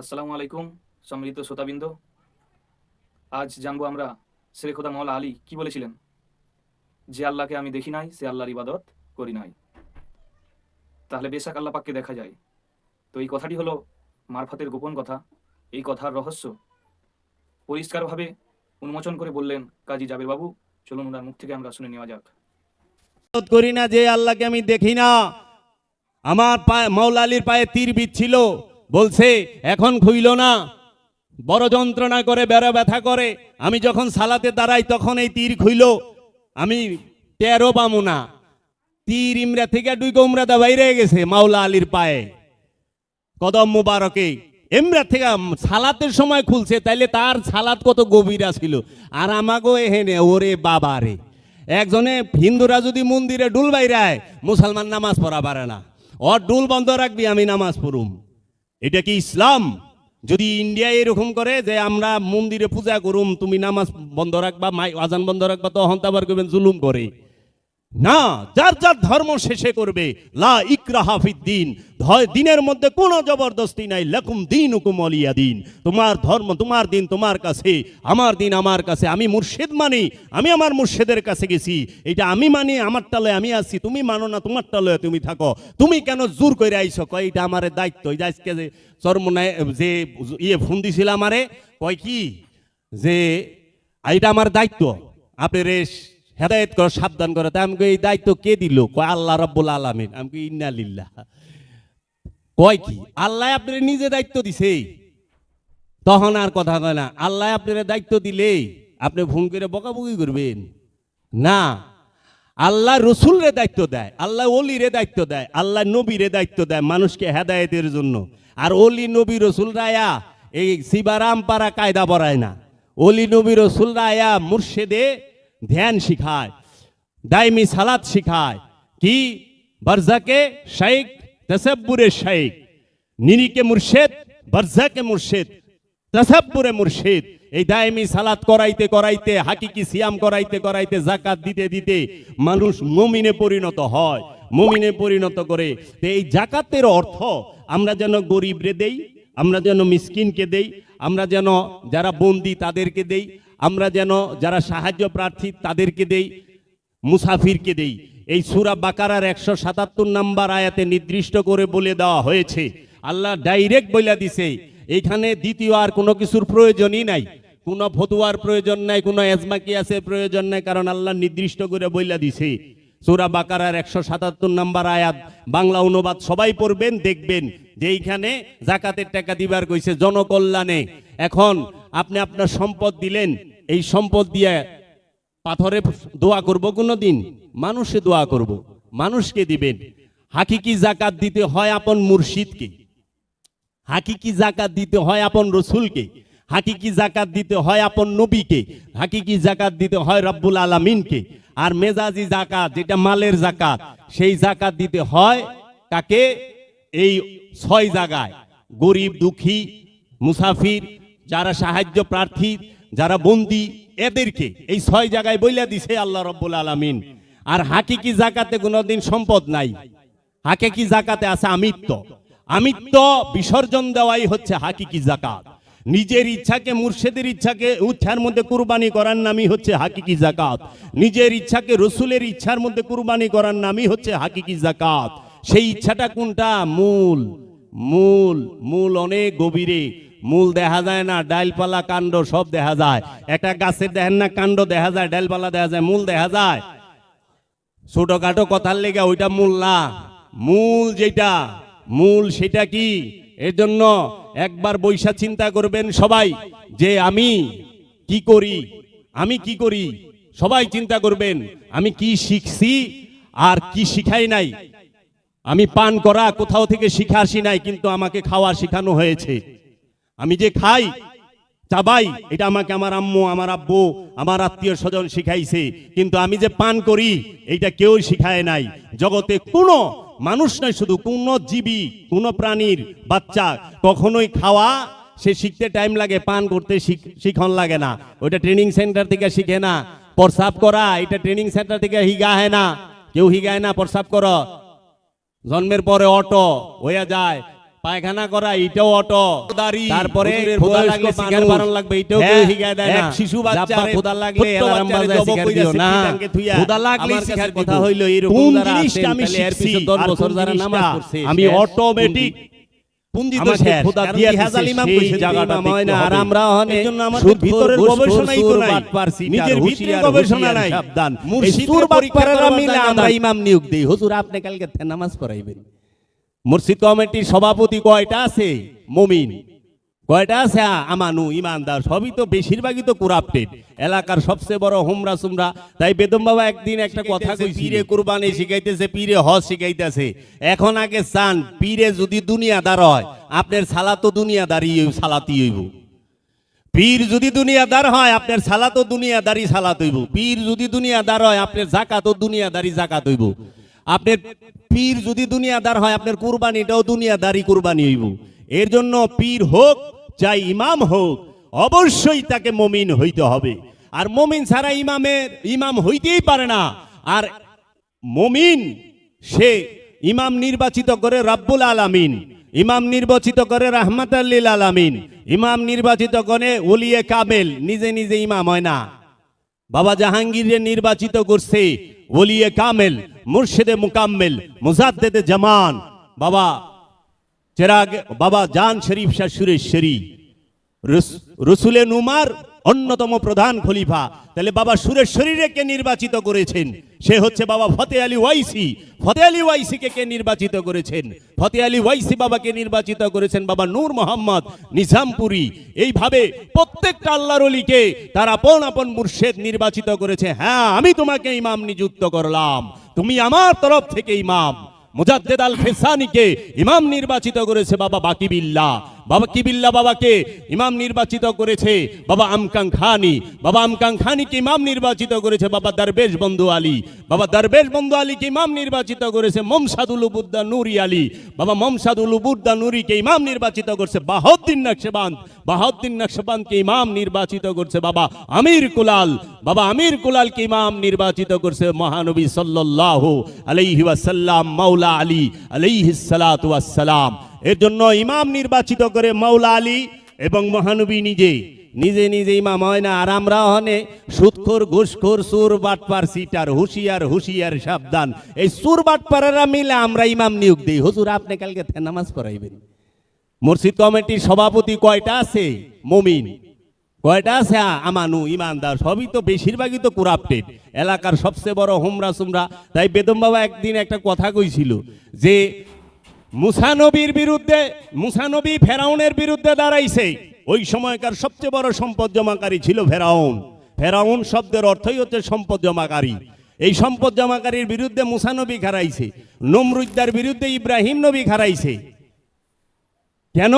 আসসালামু আলাইকুম, সম্মিলিত শ্রোতাবৃন্দ। আজ জানব আমরা শেরে খোদা মৌলা আলী কি বলেছিলেন? যে আল্লাহকে আমি দেখি নাই, সে আল্লাহর ইবাদত করি নাই। তাহলে বেশাক আল্লাহ পাককে দেখা যায়। তো এই কথাটি হলো মারফাতের গোপন কথা। এই কথার রহস্য পরিষ্কারভাবে উন্মোচন করে বললেন কাজী জাবের বাবু। চলুন ওনার মুখ থেকে আমরা শুনে নেওয়া যাক। করি না যে আল্লাহকে আমি দেখি না। আমার মাওলা আলীর পায়ে তীর বিচ্ছিল বলছে, এখন খুইল না। বড় যন্ত্রণা করে, বেড়া ব্যথা করে। আমি যখন সালাতে দাঁড়াই, তখন এই তীর খুইল। আমি টেরও পামু না। তীর ইমরা থেকে দুই কোমরা দা বাইরে গেছে মাওলা আলীর পায়ে। কদম মুবারকে। এমরা থেকে সালাতের সময় খুলছে, তাইলে তার সালাত কত গভীর ছিল আর আমাকেও এহেনে, ওরে বাবা রে। একজনে হিন্দুরা যদি মন্দিরে ডুল বাইরায়, মুসলমান নামাজ পড়া পারে না। ওর ডুল বন্ধ রাখবি, আমি নামাজ পড়ুম। এটা কি ইসলাম? যদি ইন্ডিয়া এরকম করে যে আমরা মন্দিরে পূজা করুম, তুমি নামাজ বন্ধ রাখবা, মাই আজান বন্ধ রাখবা তো আবার করবেন জুলুম করে। না, যার যার ধর্ম শেষে করবে, লা ইকরাহা ফিদ্দিন ধয় দিনের মধ্যে কোনো জবরদস্তি নাই, লাকুম দিন হুকুম অলিয়া দিন। তোমার ধর্ম, তোমার দিন তোমার কাছে, আমার দিন আমার কাছে। আমি মুর্শিদ মানি, আমি আমার মুর্শিদের কাছে গেছি। এটা আমি মানি আমার টালয়ে আমি আছি, তুমি মানো না তোমার টালয়ে তুমি থাকো। তুমি কেন জোর করে আইছো? কয় এটা আমার দায়িত্ব। এই যে আজকে যে চরমনায়, যে ইয়ে ফোন দিছিল আমারে, কয় কি? যে এটা আমার দায়িত্ব আপনার হেদায়ত করে, সাবধান করে। তা আমাকে এই দায়িত্ব কে দিল? কয়, আল্লাহ রব্বুল আলমিন। আমাকে ইন্না লিল্লাহ। কয় কি? আল্লাহ আপনার নিজে দায়িত্ব দিছে। তখন আর কথা কয় না। আল্লাহ আপনার দায়িত্ব দিলে আপনি ফোন করে বকাবকি করবেন। না। আল্লাহ রসুলরে দায়িত্ব দেয়। আল্লাহ অলিরে দায়িত্ব দেয়। আল্লাহ নবীরে দায়িত্ব দেয় মানুষকে হেদায়েতের জন্য। আর অলি নবী, রসুল রায়া এই শিবারাম পাড়া কায়দা পড়ায় না। অলি নবী, রসুল রায়া মুর্শেদে ধ্যান শিখায় দাইমি সালাত শিখায়। কি? বরজাকে শেখ তসব্বুরে শেখ নিরিকে মুর্শেদ, বরজাকে মুর্শেদ। তসব্বুরে মুর্শিদ। এই দায়মি সালাত করাইতে করাইতে, হাকিকি সিয়াম করাইতে করাইতে জাকাত দিতে দিতে মানুষ মমিনে পরিণত হয়। মমিনে পরিণত করে। এই জাকাতের অর্থ, আমরা যেন গরিবরে দেই, আমরা যেন মিসকিনকে দেই, আমরা যেন যারা বন্দি তাদেরকে দেই আমরা যেন যারা সাহায্য প্রার্থী তাদেরকে দেই, মুসাফিরকে দেই। এই সুরা বাকারার একশো সাতাত্তর নাম্বার আয়াতে নির্দিষ্ট করে বলে দেওয়া হয়েছে। আল্লাহ ডাইরেক্ট বলে দিছে, এখানে দ্বিতীয় আর কোনো কিছুর প্রয়োজনই নাই। কোনো ফতুয়ার প্রয়োজন নাই, কোনো এজমাকিয়াসের প্রয়োজন নাই, কারণ আল্লাহ নির্দিষ্ট করে বইলা দিছে। সুরা বাকারার একশো সাতাত্তর নাম্বার আয়াত, বাংলা অনুবাদ সবাই পড়বেন, দেখবেন যে এইখানে জাকাতের টাকা দিবার কইছে জনকল্যাণে। এখন আপনি আপনার সম্পদ দিলেন, এই সম্পদ দিয়ে পাথরে দোয়া করব কোনো দিন মানুষে দোয়া করব, মানুষকে দিবেন। হাকিকি জাকাত দিতে হয় আপন মুর্শিদকে। হাকিকি জাকাত দিতে হয় আপন রসুলকে। হাকিকি জাকাত দিতে হয় আপন নবীকে। হাকিকি জাকাত দিতে হয় রব্বুল আলামিনকে। আর মেজাজি জাকাত, যেটা মালের জাকাত, সেই জাকাত দিতে হয় কাকে? এই ছয় জায়গায়। গরিব, দুঃখী, মুসাফির যারা সাহায্য প্রার্থী, যারা বন্দি, এদেরকে এই ছয় জায়গায় বইলা দিছে আল্লাহ রব্বুল আলামিন। আর হাকিকি জাকাতে কোনোদিন সম্পদ নাই? হাকিকি জাকাতে আছে আমিত্ব? আমিত্ব বিসর্জন দেওয়াই হচ্ছে হাকিকি জাকাত। নিজের ইচ্ছাকে, মুর্শেদের ইচ্ছাকে উচ্ছার মধ্যে কুরবানি করার নামই হচ্ছে হাকিকি জাকাত। নিজের ইচ্ছাকে রসুলের ইচ্ছার মধ্যে কুরবানি করার নামই হচ্ছে হাকিকি জাকাত। সেই ইচ্ছাটা কোনটা? মূল মূল মূল অনেক গভীরে মূল দেখা যায় না, ডালপালা, কাণ্ড সব দেখা যায়। একটা গাছের দেখেন না, কাণ্ড দেখা যায়, ডালপালা দেখা যায়, মূল দেখা যায়। ছোটখাটো কথার লেগে ওইটা মূল না। মূল যেটা, মূল সেটা কি? এর জন্য একবার বৈশা চিন্তা করবেন সবাই, যে আমি কি করি? আমি কি করি? সবাই চিন্তা করবেন, আমি কি শিখছি আর কি শিখাই নাই? আমি পান করা কোথাও থেকে শিখে আসি নাই, কিন্তু আমাকে খাওয়া শেখানো হয়েছে। আমি যে খাই চাবাই এটা আমাকে আমার আম্মু, আমার আব্বু, আমার আত্মীয় স্বজন শিখাইছে। কিন্তু আমি যে পান করি, এইটা কেউ শিখায় নাই। জগতে কোনো মানুষ নয় শুধু কোনো জীবী, কোনো প্রাণীর বাচ্চা কখনোই খাওয়া, সে শিখতে টাইম লাগে, পান করতে শিখ- শিখন লাগে না। ওইটা ট্রেনিং সেন্টার থেকে শিখে না। প্রসাব করা এটা ট্রেনিং সেন্টার থেকে হিগা হয় না। কেউ হিগায় না, প্রসাব কর। জন্মের পরে অটো হয়ে যায়। পায়খানা করা এটাও অটো। তারপরে খোদা লাগলে সিগার বারণ লাগবে এটাও হ্যাঁ, কেউ শিখায় দেয় না। শিশু বাচ্চারে, খোদা লাগলে ছোট্ট অ্যালার্ম বাচ্চারে বাজায় জব সিগার কইরা দিও না। খোদা লাগলে আমার কথা দিব। এরকম কোন জিনিসটা আমি শিখছি? পিছনে দশ আর বছর যারা নামাজ পড়ছে, আমি অটোমেটিক আপনি কালকে নামাজ পড়াইবেন। মসজিদ কমিটির সভাপতি কয়টা আছে? মমিন। কয়টা আছে? আমানু ইমানদার সবই তো বেশিরভাগই তো কুরাপ্টেড এলাকার সবচেয়ে বড় হোমরা সুমরা। তাই বেদম বাবা একদিন একটা কথা পীরে কুরবানি শিখাইতেছে পীরে হজ শিখাইতেছে। এখন আগে চান পীরে যদি দুনিয়াদার হয় আপনার সালা তো দুনিয়াদারি সালাতি হইব। পীর যদি দুনিয়াদার হয় আপনার সালা তো দুনিয়াদারি সালাত হইব। পীর যদি দুনিয়াদার হয় আপনার জাকাত ও দুনিয়াদারি জাকাত হইব। আপনার পীর যদি দুনিয়াদার হয়, আপনার কুরবানিটাও দুনিয়াদারি কুরবানি হইব। এর জন্য পীর হোক, চাই ইমাম হোক, অবশ্যই তাকে মমিন হইতে হবে। আর মমিন ছাড়া ইমামের, ইমাম হইতেই পারে না। আর মমিন, সে ইমাম নির্বাচিত করে রাব্বুল আলামিন, ইমাম নির্বাচিত করে রাহমাত আল্লিল আলামিন, ইমাম নির্বাচিত করে ওলিয়ে কামেল, নিজে নিজে ইমাম হয় না। বাবা জাহাঙ্গীর নির্বাচিত করছে ওলিয়ে কামেল মুর্শিদে মুকাম্মেল, মুজাদ্দেদে জামান। বাবা, চেরাগ, বাবা জান শরীফ শাহ সুরেশ্বরী রস- রসুলে নুমার অন্যতম প্রধান খলিফা। তাহলে বাবা সুরেশ্বরীরে কে নির্বাচিত করেছেন? সে হচ্ছে বাবা ফতে আলী ওয়াইসি। ফতে আলী ওয়াইসিকে কে নির্বাচিত করেছেন? ফতে আলী ওয়াইসি বাবাকে নির্বাচিত করেছেন বাবা নূর মোহাম্মদ নিজামপুরি। এইভাবে প্রত্যেকটা আল্লাহর অলিকে তার আপন আপন মুর্শেদ নির্বাচিত করেছে। হ্যাঁ আমি তোমাকে ইমাম নিযুক্ত করলাম। তুমি আমার তরফ থেকে ইমাম। মুজাদ্দেদ আল ফেসানিকে ইমাম নির্বাচিত করেছে বাবা বাকিবিল্লা বাবা কিবিল্লা বাবাকে ইমাম নির্বাচিত করেছে? বাবা আমকাং খানি। বাবা আমকাং খানিকে ইমাম নির্বাচিত করেছে। বাবা দরবেশ বন্ধু আলী। বাবা দরবেশ বন্ধু আলীকে ইমাম নির্বাচিত করেছে মমসাদুল উবুদ্দা নুরি আলী। বাবা মমসাদুল উবুদ্দা নুরিকে ইমাম নির্বাচিত করছে বাহাউদ্দিন নকশবান। বাহাউদ্দিন নকশবানকে ইমাম নির্বাচিত করছে বাবা আমির কুলাল। বাবা আমির কুলালকে ইমাম নির্বাচিত করছে মহানবী সাল্লাল্লাহু আলাইহি ওয়াসাল্লাম মাওলা আলী আলাইহিস সালাতু ওয়াসসালাম এর জন্য ইমাম নির্বাচিত করে মৌলা আলী এবং মহানবী নিজে। নিজে নিজে ইমাম হয় না, আর আমরা হনে সুদখোর ঘুষখোর, সুর বাটপার, সিটার, হুশিয়ার হুশিয়ার, সাবধান। এই সুর বাটপারেরা মিলে আমরা ইমাম নিয়োগ দিই। হুজুর, আপনি কালকে নামাজ পড়াইবেন? মসজিদ কমিটির সভাপতি কয়টা আছে? মমিন। কয়টা আছে? আমানু, ইমানদার, সবই তো বেশিরভাগই তো কুরাপ্টেড এলাকার সবচেয়ে বড় হোমরা সুমরা। তাই বেদম বাবা একদিন একটা কথা কইছিল যে মুসানবীর বিরুদ্ধে মুসানবী ফেরাউনের বিরুদ্ধে দাঁড়াইছে। ওই সময়কার সবচেয়ে বড় সম্পদ জমাকারী ছিল ফেরাউন। ফেরাউন শব্দের অর্থই হচ্ছে সম্পদ জমাকারী। এই সম্পদ জমাকারীর বিরুদ্ধে মুসানবী খারাইছে নমরুদ্দার বিরুদ্ধে ইব্রাহিম নবী খারাইছে কেন?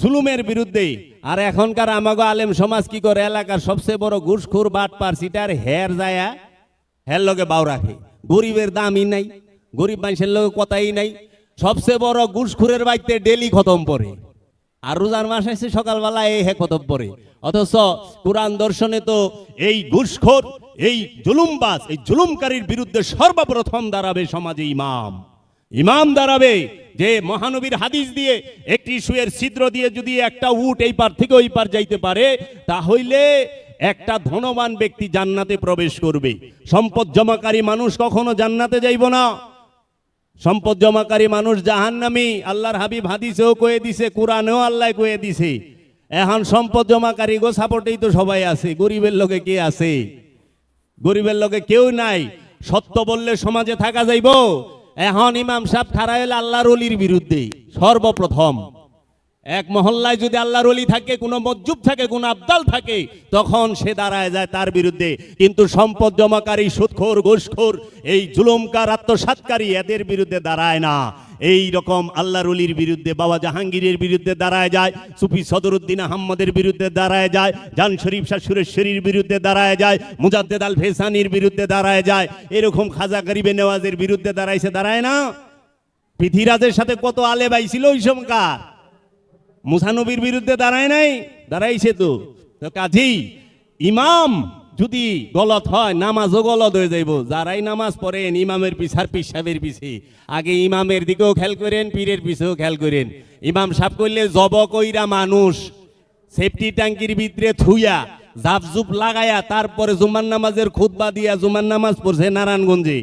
জুলুমের বিরুদ্ধে। আর এখনকার আমাগো আলেম সমাজ কি করে? এলাকার সবচেয়ে বড় ঘুষখোর বাট পার সিটার, হের যায়া, হের লগে বাউ রাখে। গরিবের দামই নাই, গরিব মানুষের লগে কথাই নাই। সবচেয়ে বড় ঘুষখোরের বাড়িতে ডেলি খতম পড়ে। আর রোজার মাস আছে সকালবেলা এই হে খতম পড়ে। অথচ কোরআন দর্শনে তো এই ঘুষখোর, এই জুলুমবাজ, এই জুলুমকারীর বিরুদ্ধে সর্বপ্রথম দাঁড়াবে সমাজে ইমাম। ইমাম দাঁড়াবে যে মহানবীর হাদিস দিয়ে একটি সুয়ের ছিদ্র দিয়ে যদি একটা উট এই পার থেকে ওই পার যাইতে পারে তাহলে একটা ধনবান ব্যক্তি জান্নাতে প্রবেশ করবে। সম্পদ জমাকারী মানুষ কখনো জান্নাতে যাইব না। সম্পদ জমাকারী মানুষ জাহান্নামি, আল্লাহর হাবিব হাদিসেও কয়ে দিছে, কোরআনেও আল্লাহ কয়ে দিছে। এখন সম্পদ জমাকারী গো সাপোর্টেই তো সবাই আছে, গরিবের লোকে কে আছে? গরিবের লোকে কেউ নাই, সত্য বললে সমাজে থাকা যাইব। এখন ইমাম সাহেব হলে আল্লাহর অলির বিরুদ্ধে, সর্বপ্রথম। এক মহল্লায় যদি আল্লাহর অলি থাকে, কোনো মজ্জুব থাকে, কোনো আবদাল থাকে, তখন সে দাঁড়ায় যায় তার বিরুদ্ধে। কিন্তু সম্পদ জমাকারী, সুদখোর, ঘুষখোর, এই জুলুমকার, আত্মসাৎকারী এদের বিরুদ্ধে দাঁড়ায় না। এই রকম আল্লাহর অলির বিরুদ্ধে, বাবা জাহাঙ্গীরের বিরুদ্ধে দাঁড়ায় যায়, সুফি সদরুদ্দিন আহম্মদের বিরুদ্ধে দাঁড়ায় যায়, জান শরীফ শাহ সুরেশ্বরীর বিরুদ্ধে দাঁড়ায় যায়, মুজাদ্দেদ আল ফেসানির বিরুদ্ধে দাঁড়ায় যায়, এরকম খাজা গরিবে নেওয়াজের বিরুদ্ধে দাঁড়াইছে দাঁড়ায় না? পৃথিরাজের সাথে কত আলে বাইছিল ওই সমকার মুসানবীর বিরুদ্ধে দাঁড়ায় নাই? দাঁড়াইছে তো। কাজেই ইমাম যদি গলত হয়, নামাজও গলত হয়ে যাইব। যারাই নামাজ পড়েন, ইমামের পিছার পিসাবের পিছে। আগে ইমামের দিকেও খেয়াল করেন, পীরের পিছেও খেয়াল করেন। ইমাম সাপ করলে জব কইরা মানুষ, সেফটি ট্যাঙ্কির ভিতরে থুইয়া, জাপজুপ লাগায়া তারপরে জুমার নামাজের খুতবা দিয়া জুমার নামাজ পড়ছে নারায়ণগঞ্জে।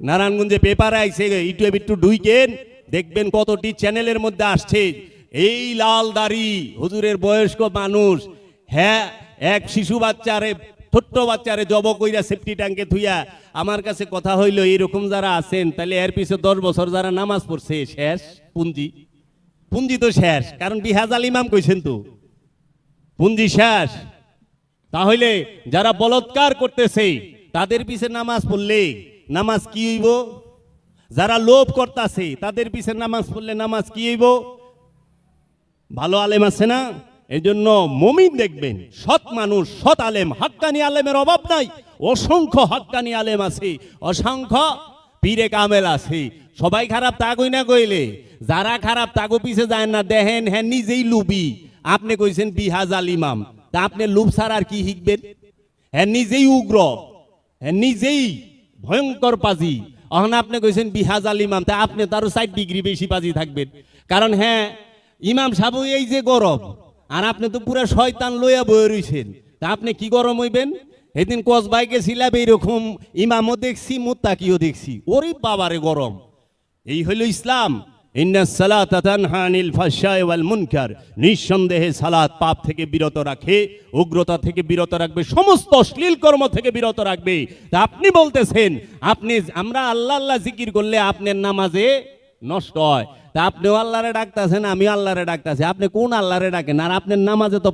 নারায়ণগঞ্জে পেপারে আইছে ইউটিউব একটু ঢুইকেন, দেখবেন কতটি চ্যানেলের মধ্যে আসছে। এই লাল দাড়ি হুজুরের বয়স্ক মানুষ হ্যাঁ এক শিশু বাচ্চারে, ছোট্ট বাচ্চারে জব কইরা সেফটি ট্যাঙ্কে থুইয়া আমার কাছে কথা হইল এরকম যারা আছেন, তাহলে এর পিছে দশ বছর যারা নামাজ পড়ছে, শেষ? পুঞ্জি? পুঞ্জি তো শেষ, কারণ বিহাজাল ইমাম কইছেন তো। পুঞ্জি শেষ। তাহলে যারা বলৎকার করতেছে, তাদের পিছে নামাজ পড়লে নামাজ কি হইব? যারা লোভ করতেছে, তাদের পিছে নামাজ পড়লে নামাজ কি হইব? ভালো আলেম আছে না? এই জন্য মমিন দেখবেন। সৎ মানুষ, সৎ আলেম, হাক্কানি আলেমের অভাব নাই। অসংখ্য হাক্কানি আলেম আছে, অসংখ্য পীরে কামেল আছে। সবাই খারাপ তা কই না কইলে। যারা খারাপ তাগো পিছে যায় না দেহেন হ্যাঁ নিজেই লুবি। আপনি কইছেন বিহাজ আল ইমাম। তা আপনি লুব ছাড়া আর কি শিখবেন? হ্যাঁ নিজেই উগ্র। হ্যাঁ নিজেই ভয়ঙ্কর পাজি। অহন আপনি কইছেন বিহাজ আল ইমাম, তা আপনি তারও ষাট ডিগ্রি বেশি পাজি থাকবেন। কারণ হ্যাঁ ইমাম সাহেব এই যে গরম। আর আপনি তো পুরো শয়তান লইয়া বয়ে রইছেন। তা আপনি কি গরম হইবেন? সেদিন কসবাই গেছিলাম এইরকম ইমামও দেখছি, মুত্তাকিও দেখছি। ওরে বাবারে গরম। এই হইল ইসলাম। নিঃসন্দেহে সালাত পাপ থেকে বিরত রাখে, উগ্রতা থেকে বিরত রাখবে, সমস্ত অশ্লীল কর্ম থেকে বিরত রাখবে। আপনি বলতেছেন, আপনি, আমরা আল্লাহ আল্লাহ জিকির করলে আপনার নামাজে নষ্ট হয়। তা আপনিও আল্লাহরে ডাকতেছেন আমি আল্লাহরে ডাকতেছি। আপনি কোন আল্লাহরে ডাকেন? আর আপনার নামাজে তো